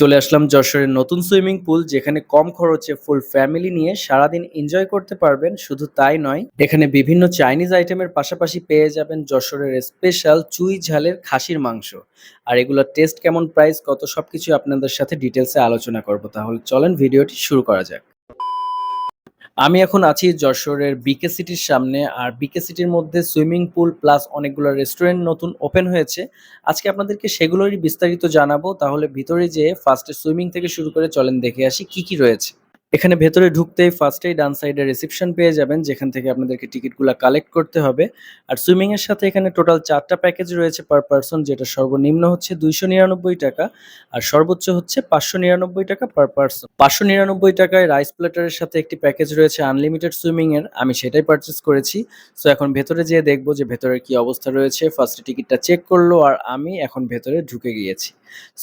চলে আসলাম যশোরের নতুন সুইমিং পুল, যেখানে কম খরচে ফুল ফ্যামিলি নিয়ে সারাদিন এনজয় করতে পারবেন। শুধু তাই নয়, এখানে বিভিন্ন চাইনিজ আইটেমের পাশাপাশি পেয়ে যাবেন যশোরের স্পেশাল চুই ঝালের খাসির মাংস। আর এগুলোর টেস্ট কেমন প্রাইস কত, সবকিছু আপনাদের সাথে ডিটেলসে আলোচনা করব। তাহলে চলেন ভিডিওটি শুরু করা যাক। আমি এখন আছি যশোরের বিকে সিটির সামনে, আর বিকে সিটির মধ্যে সুইমিং পুল প্লাস অনেকগুলো রেস্টুরেন্ট নতুন ওপেন হয়েছে। আজকে আপনাদেরকে সেগুলোরই বিস্তারিত জানাব, তাহলে ভিতরে যেয়ে ফার্স্টে সুইমিং থেকে শুরু করে চলেন, দেখে আসি কি কি রয়েছে। এখানে ভেতরে ঢুকতেই ফার্স্টেই ডান সাইডে রিসেপশন পেয়ে যাবেন, যেখান থেকে আপনাদেরকে টিকিটগুলো কালেক্ট করতে হবে। আর সুইমিং এর সাথে এখানে টোটাল চারটা প্যাকেজ রয়েছে পার পারসন যেটা সর্বনিম্ন হচ্ছে দুইশো নিরানব্বই টাকা আর সর্বোচ্চ হচ্ছে পাঁচশো নিরানব্বই টাকা পার পারসন পাঁচশো নিরানব্বই টাকায় রাইস প্লেটারের সাথে একটি প্যাকেজ রয়েছে আনলিমিটেড সুইমিং এর, আমি সেটাই পারচেস করেছি। সো এখন ভেতরে যেয়ে দেখব যে ভেতরে কি অবস্থা রয়েছে। ফার্স্টে টিকিটটা চেক করল আর আমি এখন ভেতরে ঢুকে গিয়েছি।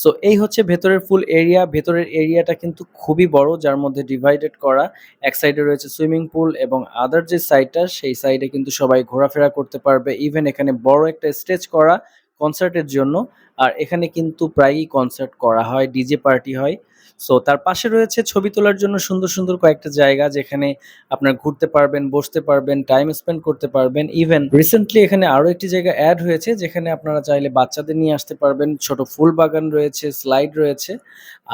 সো এই হচ্ছে ভেতরের ফুল এরিয়া ভেতরের এরিয়াটা কিন্তু খুবই বড়, যার মধ্যে ডিভাইডেড করা। এক সাইডে রয়েছে সুইমিং পুল এবং আদার যে সাইডটা সেই সাইডে কিন্তু সবাই ঘোরাফেরা করতে পারবে। ইভেন এখানে বড় একটা স্টেজ করা কনসার্টের জন্য। আর এখানে কিন্তু প্রায়ই কনসার্ট করা হয় ডিজে পার্টি হয়। সো তার পাশে রয়েছে ছবি তোলার জন্য সুন্দর সুন্দর কয়েকটা জায়গা যেখানে আপনার ঘুরতে পারবেন, বসতে পারবেন টাইম স্পেন্ড করতে পারবেন। ইভেন রিসেন্টলি এখানে আরও একটি জায়গা অ্যাড হয়েছে, যেখানে আপনারা চাইলে বাচ্চাদের নিয়ে আসতে পারবেন। ছোট ফুল বাগান রয়েছে স্লাইড রয়েছে।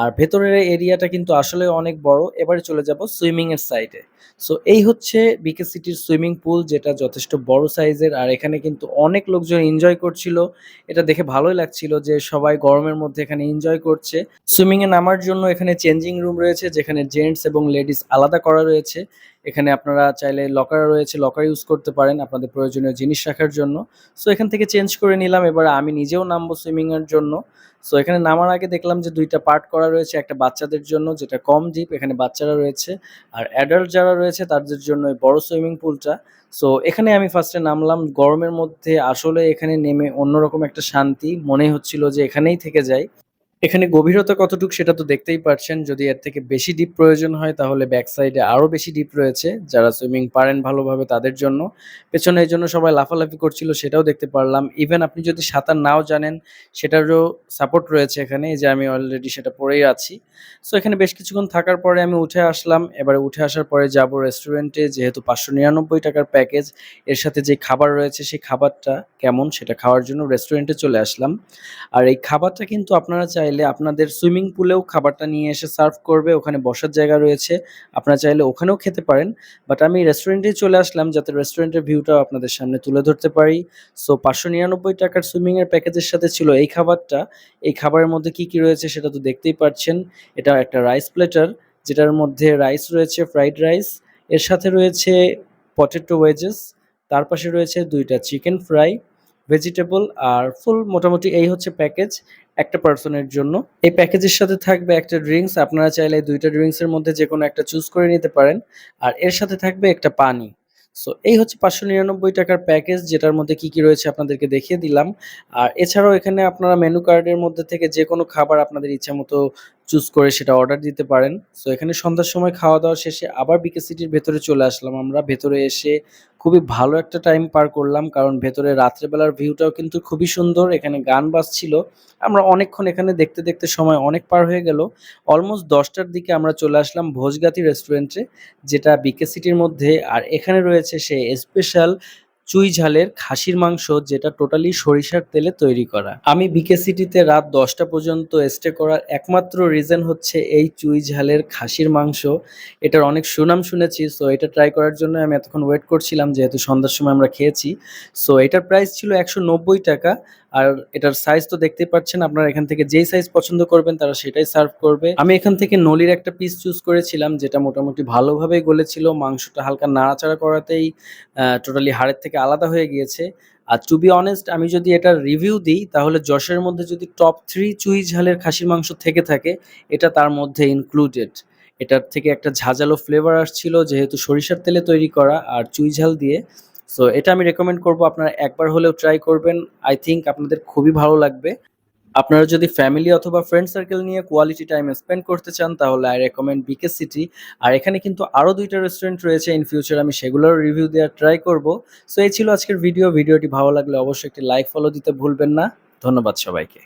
আর ভেতরের এরিয়াটা কিন্তু আসলে অনেক বড়। এবারে চলে যাব সুইমিং এর সাইডে সো এই হচ্ছে বিকে সিটির সুইমিং পুল যেটা যথেষ্ট বড় সাইজের আর এখানে কিন্তু অনেক লোকজন এনজয় করছিল। এটা দেখে ভালোই লাগছিল যে সবাই গরমের মধ্যে এখানে এনজয় করছে। সুইমিং এ নামার জন্য এখানে চেঞ্জিং রুম রয়েছে, যেখানে জেন্টস এবং লেডিস আলাদা করা রয়েছে। এখানে আপনারা চাইলে লকার রয়েছে লকার ইউজ করতে পারেন আপনাদের প্রয়োজনীয় জিনিস রাখার জন্য। সো এখান থেকে চেঞ্জ করে নিলাম। এবার আমি নিজেও নামবো সুইমিং এর জন্য। সো এখানে নামার আগে দেখলাম যে দুইটা পার্ট করা রয়েছে, একটা বাচ্চাদের জন্য যেটা কম ডিপ এখানে বাচ্চারা রয়েছে। আর অ্যাডাল্ট যারা রয়েছে তাদের জন্য বড় সুইমিং পুলটা সো এখানে আমি ফার্স্টে নামলাম। গরমের মধ্যে আসলে এখানে নেমে অন্যরকম একটা শান্তি। মনে হচ্ছিল যে এখানেই থেকে যাই। এখানে গভীরতা কতটুকু সেটা তো দেখতেই পারছেন। যদি এর থেকে বেশি ডিপ প্রয়োজন হয়, তাহলে ব্যাক সাইডে আরও বেশি ডিপ রয়েছে। যারা সুইমিং পারেন ভালোভাবে তাদের জন্য। পেছনে এই জন্য সবাই লাফালাফি করছিল, সেটাও দেখতে পারলাম। ইভেন আপনি যদি সাঁতার নাও জানেন, সেটারও সাপোর্ট রয়েছে এখানে। যে আমি অলরেডি সেটা পরেই আছি। সো এখানে বেশ কিছুক্ষণ থাকার পরে আমি উঠে আসলাম। এবারে উঠে আসার পরে যাব রেস্টুরেন্টে যেহেতু পাঁচশো নিরানব্বই টাকার প্যাকেজ এর সাথে যে খাবার রয়েছে, সেই খাবারটা কেমন সেটা খাওয়ার জন্য রেস্টুরেন্টে চলে আসলাম। আর এই খাবারটা কিন্তু আপনারা চাইলে আপনাদের সুইমিং পুলেও খাবারটা নিয়ে এসে সার্ভ করবে, ওখানে বসার জায়গা রয়েছে, আপনারা চাইলে ওখানেও খেতে পারেন। বাট আমি রেস্টুরেন্টেই চলে আসলাম যাতে রেস্টুরেন্টের ভিউটাও আপনাদের সামনে তুলে ধরতে পারি। সো পাঁচশো নিরানব্বই টাকার সুইমিংয়ের প্যাকেজের সাথে ছিল এই খাবারটা। এই খাবারের মধ্যে কি কি রয়েছে সেটা তো দেখতেই পাচ্ছেন এটা একটা রাইস প্লেটার, যেটার মধ্যে রাইস রয়েছে, ফ্রাইড রাইস। এর সাথে রয়েছে পটেটো ওয়েজেস তার পাশে রয়েছে দুইটা চিকেন ফ্রাই। ভেজিটেবল আর ফুল মোটামুটি এই হচ্ছে প্যাকেজ একটা পার্সনের জন্য। এই প্যাকেজের সাথে থাকবে একটা ড্রিঙ্কস আপনারা চাইলে দুইটা ড্রিঙ্কসের মধ্যে যে কোনো একটা চুজ করে নিতে পারেন। আর এর সাথে থাকবে একটা পানি। সো এই হচ্ছে পাঁচশো নিরানব্বই টাকার প্যাকেজ যেটার মধ্যে কি কি রয়েছে আপনাদেরকে দেখিয়ে দিলাম। আর এছাড়াও এখানে আপনারা মেনু কার্ডের মধ্যে থেকে যে কোনো খাবার আপনাদের ইচ্ছা মতো চুজ করে সেটা অর্ডার দিতে পারেন। সো এখানে সন্ধ্যার সময় খাওয়া দাওয়া শেষে আবার বিকে সিটির ভেতরে চলে আসলাম আমরা। ভেতরে এসে খুবই ভালো একটা টাইম পার করলাম, কারণ ভেতরে রাত্রেবেলার ভিউটাও কিন্তু খুবই সুন্দর। এখানে গান বাজছিল। আমরা অনেকক্ষণ এখানে দেখতে দেখতে সময় অনেক পার হয়ে গেল। অলমোস্ট দশটার দিকে আমরা চলে আসলাম ভোজগাতি রেস্টুরেন্টে যেটা বিকে সিটির মধ্যে। আর এখানে রয়েছে সে স্পেশাল চুই ঝালের খাসির মাংস যেটা টোটালি সরিষার তেলে তৈরি করা। আমি বিকে সিটিতে রাত দশটা পর্যন্ত স্টে করার একমাত্র রিজন হচ্ছে এই চুই ঝালের খাসির মাংস। এটার অনেক সুনাম শুনেছি সো এটা ট্রাই করার জন্য আমি এতক্ষণ ওয়েট করছিলাম, যেহেতু সন্ধ্যার সময় আমরা খেয়েছি। সো এটার প্রাইস ছিল একশো নব্বই টাকা আর এটার সাইজ তো দেখতেই পাচ্ছেন, আপনারা এখান থেকে যেই সাইজ পছন্দ করবেন তারা সেটাই সার্ভ করবে। আমি এখান থেকে নলির একটা পিস চুজ করেছিলাম, যেটা মোটামুটি ভালোভাবেই গলেছিল, মাংসটা হালকা নাড়াচাড়া করাতেই টোটালি হাড়ের থেকে আলাদা হয়ে গিয়েছে। আর টু বি অনেস্ট আমি যদি এটা রিভিউ দিই, তাহলে যশের মধ্যে যদি টপ থ্রি চুই ঝালের খাসির মাংস থেকে থাকে, এটা তার মধ্যে ইনক্লুডেড এটার থেকে একটা ঝাঁঝালো ফ্লেভার আসছিল, যেহেতু সরিষার তেলে তৈরি করা, আর চুই ঝাল দিয়ে সো এটা আমি রেকমেন্ড করব, আপনারা একবার হলেও ট্রাই করবেন। আই থিঙ্ক আপনাদের খুবই ভালো লাগবে। আপনারা যদি ফ্যামিলি অথবা ফ্রেন্ড সার্কেল নিয়ে কোয়ালিটি টাইম স্পেন্ড করতে চান, তাহলে আই রেকমেন্ড বিকে সিটি আর এখানে কিন্তু আরও দুইটা রেস্টুরেন্ট রয়েছে ইন ফিউচার আমি সেগুলোর রিভিউ দেওয়ার ট্রাই করব। সো এই ছিল আজকের ভিডিও ভিডিওটি ভালো লাগলে অবশ্যই একটি লাইক ফলো দিতে ভুলবেন না। ধন্যবাদ সবাইকে।